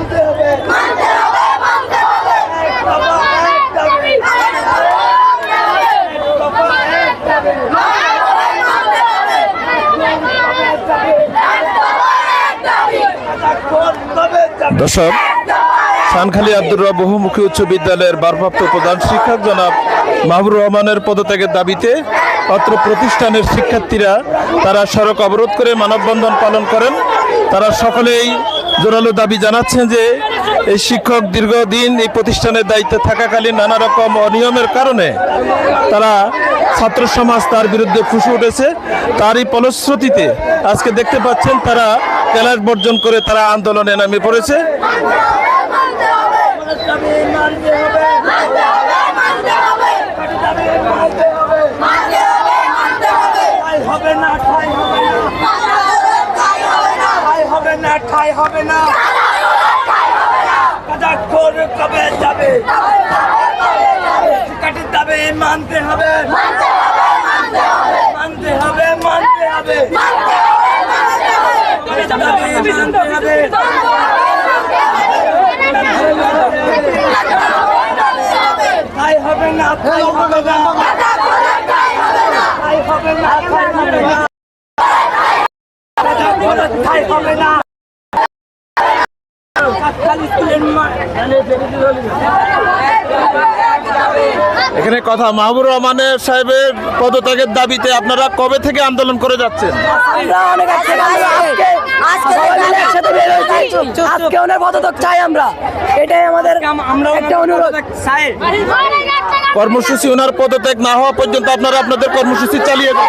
মানতে হবে। মানতে হবে মানতে হবে। এক দফা এক দাবি। এক দফা এক দাবি। কতক্ষণ কবে যাবে। দর্শক সানখালী আব্দুর রব বহুমুখী উচ্চ বিদ্যালয়ের ভারপ্রাপ্ত প্রধান শিক্ষক জনাব মাহবুর রহমানের পদত্যাগের দাবিতে অত্র প্রতিষ্ঠানের শিক্ষার্থীরা তারা সড়ক অবরোধ করে মানববন্ধন পালন করেন। তারা সকলেই জোরালো দাবি জানাচ্ছেন যে এই শিক্ষক দীর্ঘদিন এই প্রতিষ্ঠানের দায়িত্বে থাকাকালীন নানা রকম অনিয়মের কারণে তারা ছাত্র সমাজ তার বিরুদ্ধে ফুসে উঠেছে। তারই ফলশ্রুতিতে আজকে দেখতে পাচ্ছেন তারা ক্যালাস বর্জন করে তারা আন্দোলনে নামে পড়েছে দাবি মানতে হবে দাবি মানতে হবে ঠাই হবে না ঠাই হবে না না ঠাই হবে না। কতক্ষণ কবে যাবে? মানতে হবে। মানতে হবে মানতে হবে। মানতে হবে ঠাই হবে না। ঠাই হবে না, ঠাই হবে না। ঠাই হবে না। এখানে কথা মাহবুর রহমানের সাহেবের পদত্যাগের দাবিতে আপনারা কবে থেকে আন্দোলন করে যাচ্ছেন? আজকে ওনার পদত্যাগ চাই আমরা। এটাই আমাদের একটা অনুরোধ। কর্মসূচি ওনার পদত্যাগ না হওয়া পর্যন্ত আপনারা আপনাদের কর্মসূচি চালিয়ে যান।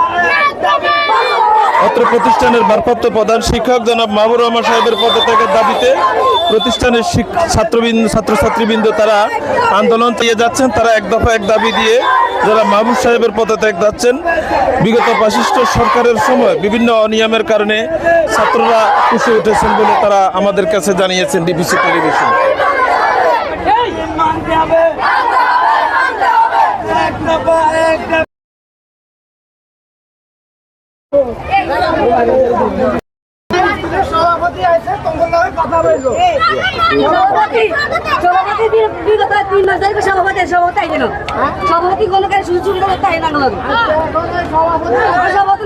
অত্র প্রতিষ্ঠানের ভারপ্রাপ্ত প্রধান শিক্ষক জনাব মাহবুর রহমান সাহেবের পদত্যাগের দাবিতে প্রতিষ্ঠানের ছাত্রবৃন্দ ছাত্রছাত্রীবৃন্দ তারা আন্দোলন চালিয়ে যাচ্ছেন। তারা এক দফা এক দাবি দিয়ে যারা মাহবুব সাহেবের পদত্যাগ যাচ্ছেন। বিগত বাশিষ্ঠ সরকারের সময় বিভিন্ন অনিয়মের কারণে ছাত্ররা খুশি উঠেছেন বলে তারা আমাদের কাছে জানিয়েছেন ডিবিসি টেলিভিশন। মানতে সভাপতি আছে তোমার কথা বলব সভাপতি সভাপতি বিগত তিন মাস ধরে সভাপতি সভাপতি আইবে না। সভাপতি কোনো কাজ সুযোগ সুবিধা করতে না কোনো সভাপতি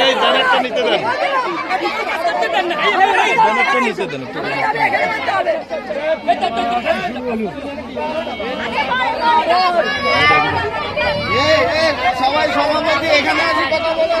এই ব্যানারটা নিতে দেন ব্যানারটা নিতে দেন সবাই সভাপতি এখানে আছে কথা বলো